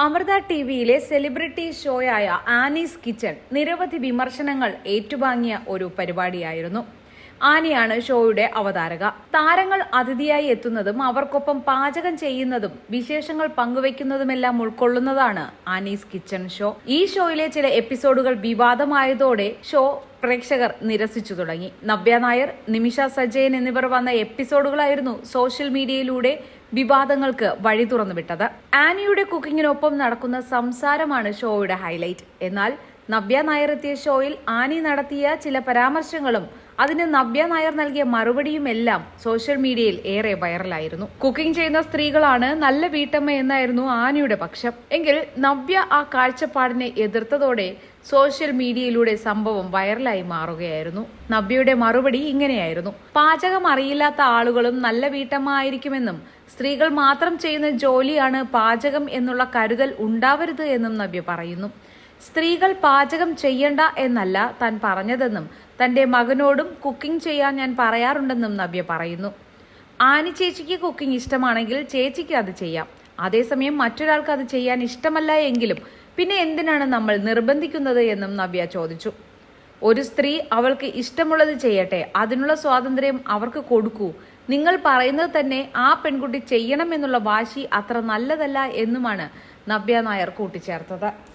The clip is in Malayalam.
അമൃത ടി വിയിലെ സെലിബ്രിറ്റി ഷോയായ ആനീസ് കിച്ചൺ നിരവധി വിമർശനങ്ങൾ ഏറ്റുവാങ്ങിയ ഒരു പരിപാടിയായിരുന്നു. ആനിയാണ് ഷോയുടെ അവതാരക. താരങ്ങൾ അതിഥിയായി എത്തുന്നതും അവർക്കൊപ്പം പാചകം ചെയ്യുന്നതും വിശേഷങ്ങൾ പങ്കുവെക്കുന്നതുമെല്ലാം ഉൾക്കൊള്ളുന്നതാണ് ആനീസ് കിച്ചൺ ഷോ. ഈ ഷോയിലെ ചില എപ്പിസോഡുകൾ വിവാദമായതോടെ ഷോ പ്രേക്ഷകർ നിരസിച്ചു തുടങ്ങി. നവ്യ നായർ നിമിഷ സജയൻ എന്നിവർ വന്ന എപ്പിസോഡുകളായിരുന്നു സോഷ്യൽ മീഡിയയിലൂടെ വിവാദങ്ങൾക്ക് വഴി തുറന്നുവിട്ടത്. ആനിയുടെ കുക്കിങ്ങിനൊപ്പം നടക്കുന്ന സംസാരമാണ് ഷോയുടെ ഹൈലൈറ്റ്. എന്നാൽ നവ്യ നായർ എത്തിയ ഷോയിൽ ആനി നടത്തിയ ചില പരാമർശങ്ങളും അതിന് നവ്യ നായർ നൽകിയ മറുപടിയും എല്ലാം സോഷ്യൽ മീഡിയയിൽ ഏറെ വൈറലായിരുന്നു. കുക്കിംഗ് ചെയ്യുന്ന സ്ത്രീകളാണ് നല്ല വീട്ടമ്മ എന്നായിരുന്നു ആനിയുടെ പക്ഷം. എങ്കിൽ നവ്യ ആ കാഴ്ചപ്പാടിനെ എതിർത്തതോടെ സോഷ്യൽ മീഡിയയിലൂടെ സംഭവം വൈറലായി മാറുകയായിരുന്നു. നവ്യയുടെ മറുപടി ഇങ്ങനെയായിരുന്നു. പാചകം അറിയില്ലാത്ത ആളുകളും നല്ല വീട്ടമ്മ ആയിരിക്കുമെന്നും സ്ത്രീകൾ മാത്രം ചെയ്യുന്ന ജോലിയാണ് പാചകം എന്നുള്ള കരുതൽ ഉണ്ടാവരുത് എന്നും നവ്യ പറയുന്നു. സ്ത്രീകൾ പാചകം ചെയ്യണ്ട എന്നല്ല താൻ പറഞ്ഞതെന്നും തന്റെ മകനോടും കുക്കിംഗ് ചെയ്യാൻ ഞാൻ പറയാറുണ്ടെന്നും നവ്യ പറയുന്നു. ആനി ചേച്ചിക്ക് കുക്കിംഗ് ഇഷ്ടമാണെങ്കിൽ ചേച്ചിക്ക് അത് ചെയ്യാം. അതേസമയം മറ്റൊരാൾക്ക് അത് ചെയ്യാൻ ഇഷ്ടമല്ല എങ്കിലും പിന്നെ എന്തിനാണ് നമ്മൾ നിർബന്ധിക്കുന്നത് എന്നും നവ്യ ചോദിച്ചു. ഒരു സ്ത്രീ അവൾക്ക് ഇഷ്ടമുള്ളത് ചെയ്യട്ടെ അതിനുള്ള സ്വാതന്ത്ര്യം അവർക്ക് കൊടുക്കൂ. നിങ്ങൾ പറയുന്നത് തന്നെ ആ പെൺകുട്ടി ചെയ്യണം എന്നുള്ള വാശി അത്ര നല്ലതല്ല എന്നുമാണ് നവ്യ നായർ കൂട്ടിച്ചേർത്തത്.